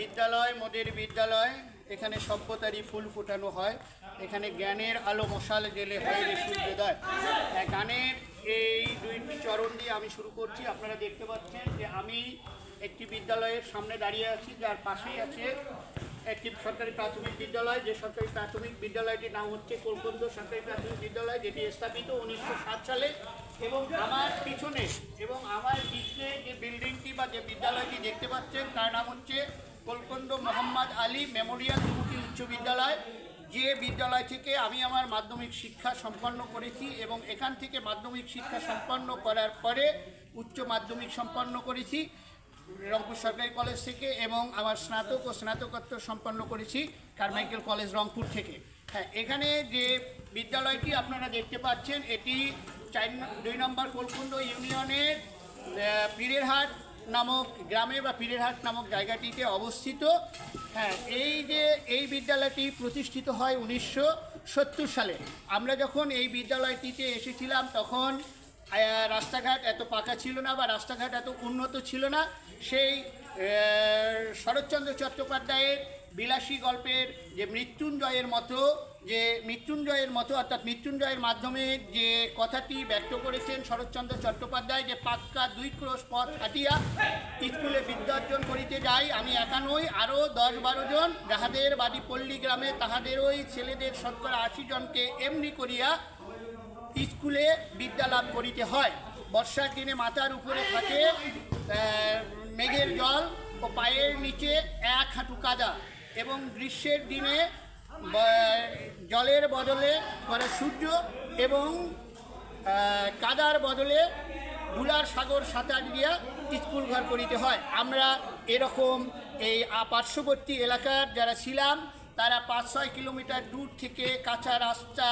বিদ্যালয় মোদের বিদ্যালয় এখানে সভ্যতারই ফুল ফোটানো হয়। এখানে জ্ঞানের আলো মশাল জেলে হয় সূর্যোদয়। হ্যাঁ, গানের এই দুইটি চরণ দিয়ে আমি শুরু করছি। আপনারা দেখতে পাচ্ছেন যে আমি একটি বিদ্যালয়ের সামনে দাঁড়িয়ে আছি যার পাশেই আছে একটি সরকারি প্রাথমিক বিদ্যালয়। যে সরকারি প্রাথমিক বিদ্যালয়টির নাম হচ্ছে কলকন্দ সরকারি প্রাথমিক বিদ্যালয় যেটি স্থাপিত উনিশশো সাত সালে। এবং আমার পিছনে এবং আমার পিছনে যে বিল্ডিংটি বা যে বিদ্যালয়টি দেখতে পাচ্ছেন তার নাম হচ্ছে কলকন্দ মোহাম্মদ আলী মেমোরিয়াল দুমুখী উচ্চ বিদ্যালয়, যে বিদ্যালয় থেকে আমি আমার মাধ্যমিক শিক্ষা সম্পন্ন করেছি এবং এখান থেকে মাধ্যমিক শিক্ষা সম্পন্ন করার পরে উচ্চ মাধ্যমিক সম্পন্ন করেছি। রংপুর সরকারি কলেজ থেকে এবং আমার স্নাতক ও স্নাতকোত্তর সম্পন্ন করেছি কারমাইকেল কলেজ রংপুর থেকে। হ্যাঁ এখানে যে বিদ্যালয়টি আপনারা দেখতে পাচ্ছেন, এটি চার দুই নম্বর কলকুন্দ ইউনিয়নের পীরেরহাট নামক গ্রামে বা পীরেরহাট নামক জায়গাটিতে অবস্থিত। হ্যাঁ এই যে, এই বিদ্যালয়টি প্রতিষ্ঠিত হয় উনিশশো সত্তর সালে। আমরা যখন এই বিদ্যালয়টিতে এসেছিলাম, তখন রাস্তাঘাট এত পাকা ছিল না বা রাস্তাঘাট এত উন্নত ছিল না। সেই শরৎচন্দ্র চট্টোপাধ্যায়ের বিলাসী গল্পের যে মৃত্যুঞ্জয়ের মতো যে মৃত্যুঞ্জয়ের মতো, অর্থাৎ মৃত্যুঞ্জয়ের মাধ্যমে যে কথাটি ব্যক্ত করেছেন শরৎচন্দ্র চট্টোপাধ্যায়, যে পাক্কা দুই ক্রোশ পথ হাঁটিয়া স্কুলে বিদ্যার্জন করিতে যাই, আমি একা নই আরও দশ বারো জন যাহাদের বাড়ি পল্লী গ্রামে তাহাদের ওই ছেলেদের শতকরা আশি জনকে এমনি করিয়া স্কুলে বিদ্যা লাভ করিতে হয়। বর্ষার দিনে মাথার উপরে থাকে মেঘের জল ও পায়ের নিচে এক হাঁটু কাদা এবং গ্রীষ্মের দিনে জলের বদলে করে সূর্য এবং কাদার বদলে দুলার সাগর সাঁতার দিয়া স্কুল ঘর করিতে হয়। আমরা এরকম এই পার্শ্ববর্তী এলাকার যারা ছিলাম, তারা পাঁচ ছয় কিলোমিটার দূর থেকে কাঁচা রাস্তা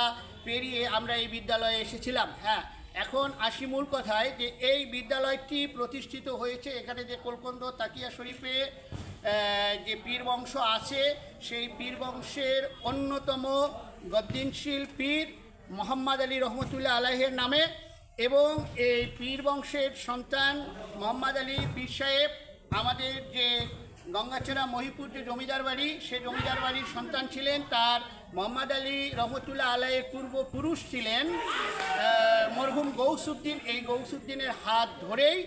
পেরিয়ে আমরা এই বিদ্যালয়ে এসেছিলাম। হ্যাঁ এখন আসি মূল কথায় যে এই বিদ্যালয়টি প্রতিষ্ঠিত হয়েছে। এখানে যে কলকন্দ তাকিয়া শরীফে যে পীর বংশ আছে, সেই পীর বংশের অন্যতম গদ্দিনশীল পীর মোহাম্মদ আলী রহমতুল্লাহ আলাহের নামে এবং এই পীর বংশের সন্তান মোহাম্মদ আলী পীর সাহেব, আমাদের যে গঙ্গাচড়া মহিপুর যে জমিদার বাড়ি, সে জমিদার বাড়ির সন্তান ছিলেন তার মোহাম্মদ আলী রহমতুল্লাহ আলাইয়ের পূর্বপুরুষ ছিলেন মরহুম গৌসুদ্দিন। এই গৌসুদ্দিনের হাত ধরেই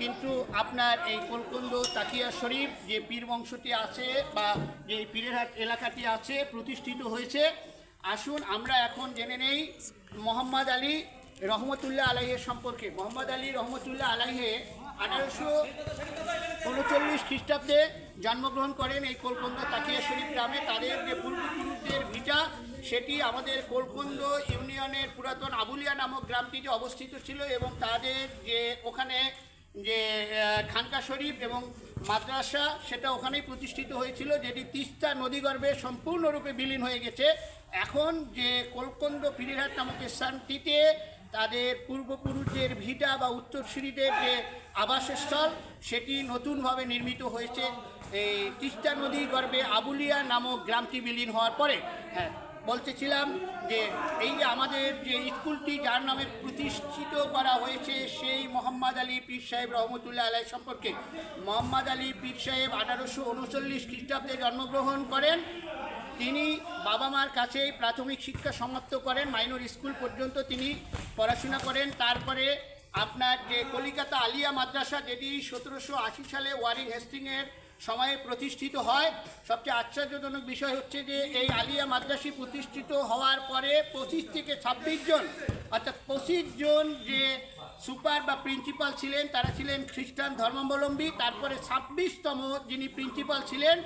কিন্তু আপনার এই কলকন্দ তাকিয়া শরীফ যে পীর বংশটি আছে বা যে পীরেরহাট এলাকাটি আছে, প্রতিষ্ঠিত হয়েছে। আসুন আমরা এখন জেনে নেই মোহাম্মদ আলী রহমতুল্লাহ আলাইহের সম্পর্কে। মোহাম্মদ আলী রহমতুল্লাহ আলাইহে আঠারোশো উনচল্লিশ খ্রিস্টাব্দে জন্মগ্রহণ করেন এই কোলকন্দ তাকিয়া শরীফ গ্রামে। তাদের যে পূর্বপুরুষদের ভিটা, সেটি আমাদের কোলকন্দ ইউনিয়নের পুরাতন আবুলিয়া নামক গ্রামটি যে অবস্থিত ছিল এবং তাদের যে ওখানে যে খানকা শরীফ এবং মাদ্রাসা, সেটা ওখানেই প্রতিষ্ঠিত হয়েছিল, যেটি তিস্তা নদীগর্ভে সম্পূর্ণরূপে বিলীন হয়ে গেছে। এখন যে কোলকন্দ ফিরিরহাট নামক স্থানটিতে তাদের পূর্বপুরুষদের ভিটা বা উত্তরসূরিদের যে আবাসস্থল, সেটি নতুনভাবে নির্মিত হয়েছে। এই তিস্তা নদী গর্ভে আবুলিয়া নামক গ্রামটি বিলীন হওয়ার পরে হ্যাঁ বলতেছিলাম যে এই যে আমাদের যে স্কুলটি, যার নামে প্রতিষ্ঠিত করা হয়েছে সেই মোহাম্মদ আলী পীর সাহেব রহমতুল্লাহ আলাই সম্পর্কে। মোহাম্মদ আলী পীর সাহেব আঠারোশো উনচল্লিশ খ্রিস্টাব্দে জন্মগ্রহণ করেন। তিনি বাবা মার কাছেই প্রাথমিক শিক্ষা সমাপ্ত করেন, মাইনর স্কুল পর্যন্ত তিনি পড়াশোনা করেন। তারপরে আপনার যে কলিকাতা আলিয়া মাদ্রাসা, যেটি সতেরোশো আশি সালে ওয়ারিং হেস্টিংয়ের সময়ে প্রতিষ্ঠিত হয়, সবচেয়ে আশ্চর্যজনক বিষয় হচ্ছে যে এই আলিয়া মাদ্রাসি প্রতিষ্ঠিত হওয়ার পরে পঁচিশ থেকে ছাব্বিশ জন, অর্থাৎ পঁচিশ জন যে সুপার বা প্রিন্সিপাল ছিলেন, তারা ছিলেন খ্রিস্টান ধর্মাবলম্বী। তারপরে ছাব্বিশতম যিনি প্রিন্সিপাল ছিলেন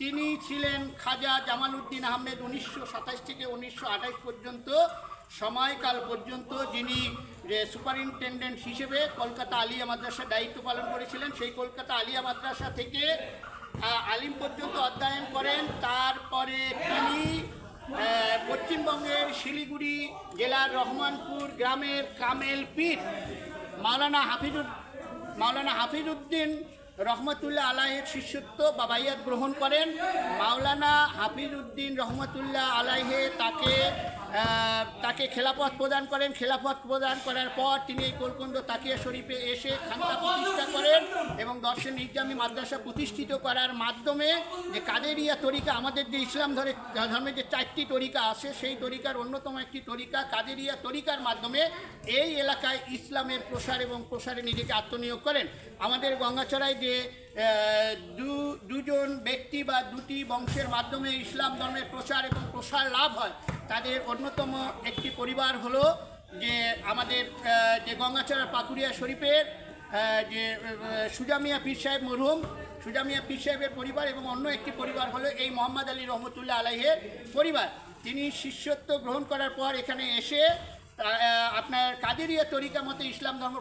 তিনি ছিলেন খাজা জামাল উদ্দিন আহমেদ উনিশশো সাতাশ থেকে উনিশশো আঠাশ পর্যন্ত, সময়কাল পর্যন্ত যিনি সুপারিনটেন্ডেন্ট হিসেবে কলকাতা আলিয়া মাদ্রাসার দায়িত্ব পালন করেছিলেন, সেই কলকাতা আলিয়া মাদ্রাসা থেকে আলিম পর্যন্ত অধ্যয়ন করেন। তারপরে তিনি পশ্চিমবঙ্গের শিলিগুড়ি জেলার রহমানপুর গ্রামের কামেল পীর মাওলানা হাফিজুর মাওলানা হাফিজউদ্দিন রহমতুল্লাহ আলাহের শিষ্যত্ব বা বাইয়াত গ্রহণ করেন। মাওলানা হাফিজ উদ্দিন রহমতুল্লাহ আলাহে তাকে তাকে খেলাপথ প্রদান করেন। খেলাপথ প্রদান করার পর তিনি এই কোলকন্দ তাকিয়া শরীফে এসে খানকা প্রতিষ্ঠা করেন এবং দর্শন ইসলামী মাদ্রাসা প্রতিষ্ঠিত করার মাধ্যমে যে কাদেরিয়া তরিকা, আমাদের যে ইসলাম ধরে, ধর্মের যে চারটি তরিকা আছে, সেই তরিকার অন্যতম একটি তরিকা কাদেরিয়া তরিকার মাধ্যমে এই এলাকায় ইসলামের প্রসার এবং প্রসারে নিজেকে আত্মনিয়োগ করেন। আমাদের গঙ্গাচড়ায় যে দুজন ব্যক্তি বা দুটি বংশের মাধ্যমে ইসলাম ধর্মের প্রচার এবং প্রসার লাভ হয়। তাদের অন্যতম একটি পরিবার হলো যে আমাদের যে গঙ্গাচড়া পাকুড়িয়া শরীফের যে সুজামিয়া পীর সাহেব মরহুম। সুজামিয়া পীর সাহেবের পরিবার এবং অন্য একটি পরিবার হলো এই মোহাম্মদ আলী রহমতুল্লাহ আলাইহের পরিবার। তিনি শিষ্যত্ব গ্রহণ করার পর এখানে এসে আপনার কাদেরিয়া তরিকা মতে ইসলাম ধর্ম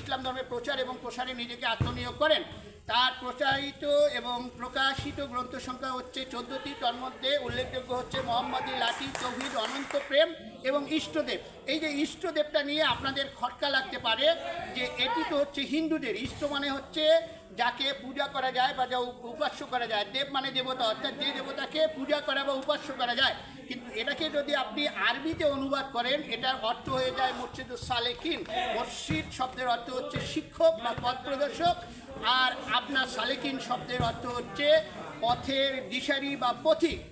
ইসলাম ধর্মের প্রচার এবং প্রসারে নিজেকে আত্মনিয়োগ করেন। তার প্রচারিত এবং প্রকাশিত গ্রন্থ সংখ্যা হচ্ছে চোদ্দটি। তন্মধ্যে মধ্যে উল্লেখযোগ্য হচ্ছে মোহাম্মদী লাঠি তৌহিদ অনন্ত প্রেম এবং ইষ্টদেব। এই যে ইষ্টদেবটা নিয়ে আপনাদের খটকা লাগতে পারে যে এটি তো হচ্ছে হিন্দুদের। ইষ্ট মানে হচ্ছে যাকে পূজা করা যায় বা যা উপ- উপাস্য করা যায়। দেব মানে দেবতা, অর্থাৎ যে দেবতাকে পূজা করা বা উপাস্য করা যায়। কিন্তু এটাকে যদি আপনি আরবিতে অনুবাদ করেন, এটার অর্থ হয়ে যায় মসজিদুল সালেকিন। মসজিদ শব্দের অর্থ হচ্ছে শিক্ষক বা পথ প্রদর্শক। আর আপনার সালেকিন শব্দের অর্থ হচ্ছে পথের দিশারি বা পথিক।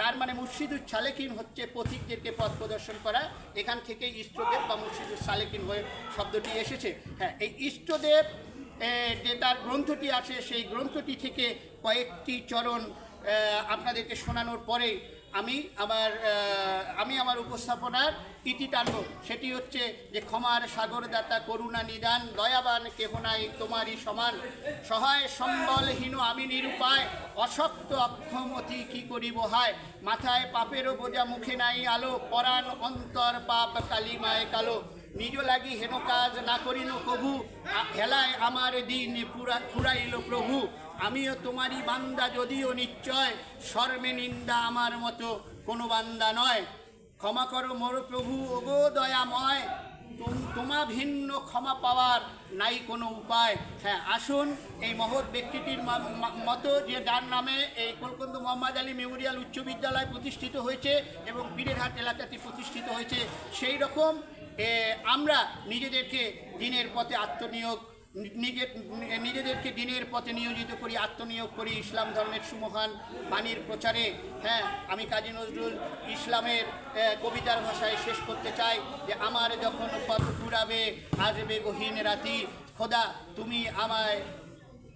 তার মানে মুর্শিদুর সালেকিন হচ্ছে পথিকদেরকে পথ প্রদর্শন করা। এখান থেকে ইষ্টদেব বা মুর্শিদুর সালেকিন হয়ে শব্দটি এসেছে। হ্যাঁ এই ইষ্টদেব যে তার গ্রন্থটি আছে, সেই গ্রন্থটি থেকে কয়েকটি চরণ আপনাদেরকে শোনানোর পরে আমি আমার আমি আমার উপস্থাপনার ইতি টানব। সেটি হচ্ছে যে ক্ষমার সাগরদাতা, করুণা নিদান, দয়াবান কেহ নাই, তোমারই সমান। সহায় সম্বলহীন আমি নিরুপায় অশক্ত অক্ষমতি কি করিব হায়? মাথায় পাপেরও বোঝা, মুখে নাই আলো, পরাণ অন্তর পাপ কালিমায় কালো। নিজ লাগি হেন কাজ না করিল কভু হেলায় আমার দিন পুরা, ফুরাইল প্রভু। আমিও তোমারই বান্দা, যদিও নিশ্চয়। শর্মে নিন্দা আমার মতো কোনো বান্দা নয়। ক্ষমা করো মোর প্রভু, ওগো দয়াময়। তোমা ভিন্ন ক্ষমা পাওয়ার নাই কোনো উপায়। হ্যাঁ আসুন এই মহৎ ব্যক্তিটির মতো যে যার নামে এই কলকাতা মোহাম্মদ আলী মেমোরিয়াল উচ্চ বিদ্যালয় প্রতিষ্ঠিত হয়েছে এবং বীরেরহাট এলাকাতে প্রতিষ্ঠিত হয়েছে, সেই রকম আমরা নিজেদেরকে দিনের পথে আত্মনিয়োগ নিজের নিজেদেরকে দিনের পথে নিয়োজিত করি, আত্মনিয়োগ করি, ইসলাম ধর্মের সুমহান বাণীর প্রচারে। হ্যাঁ আমি কাজী নজরুল ইসলামের কবিতার ভাষায় শেষ করতে চাই যে আমার যখন পথ ফুরাবে আসবে গহীন রাতি। খোদা, তুমি আমায়,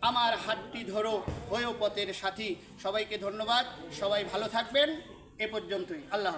আমার হাতটি ধরো, হয়েও পথের সাথী। সবাইকে ধন্যবাদ, সবাই ভালো থাকবেন, এ পর্যন্তই। আল্লাহ